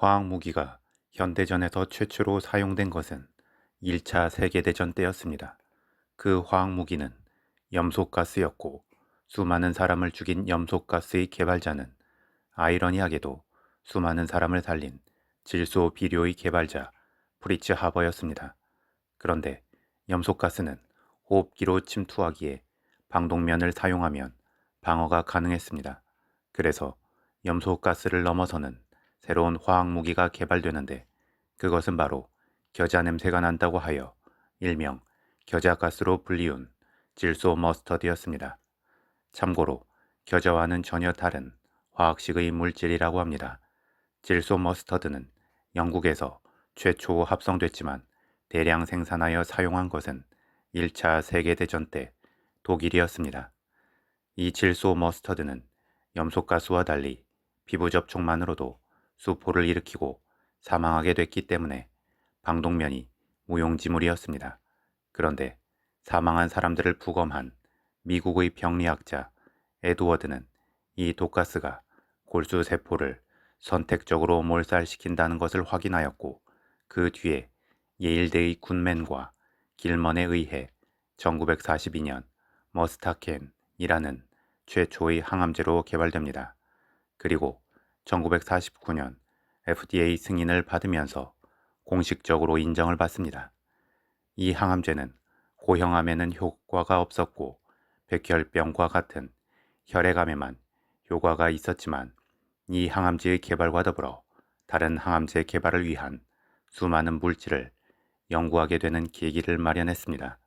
화학무기가 현대전에서 최초로 사용된 것은 1차 세계대전 때였습니다. 그 화학무기는 염소가스였고 수많은 사람을 죽인 염소가스의 개발자는 아이러니하게도 수많은 사람을 살린 질소 비료의 개발자 프리츠 하버였습니다. 그런데 염소가스는 호흡기로 침투하기에 방독면을 사용하면 방어가 가능했습니다. 그래서 염소가스를 넘어서는 새로운 화학 무기가 개발되는데 그것은 바로 겨자 냄새가 난다고 하여 일명 겨자가스로 불리운 질소 머스터드였습니다. 참고로 겨자와는 전혀 다른 화학식의 물질이라고 합니다. 질소 머스터드는 영국에서 최초 합성됐지만 대량 생산하여 사용한 것은 1차 세계대전 때 독일이었습니다. 이 질소 머스터드는 염소가스와 달리 피부 접촉만으로도 수포를 일으키고 사망하게 됐기 때문에 방독면이 무용지물이었습니다. 그런데 사망한 사람들을 부검한 미국의 병리학자 에드워드는 이 독가스가 골수 세포를 선택적으로 몰살시킨다는 것을 확인하였고 그 뒤에 예일대의 굿맨과 길먼에 의해 1942년 머스타켄이라는 최초의 항암제로 개발됩니다. 그리고 1949년 FDA 승인을 받으면서 공식적으로 인정을 받습니다. 이 항암제는 고형암에는 효과가 없었고 백혈병과 같은 혈액암에만 효과가 있었지만 이 항암제의 개발과 더불어 다른 항암제 개발을 위한 수많은 물질을 연구하게 되는 계기를 마련했습니다.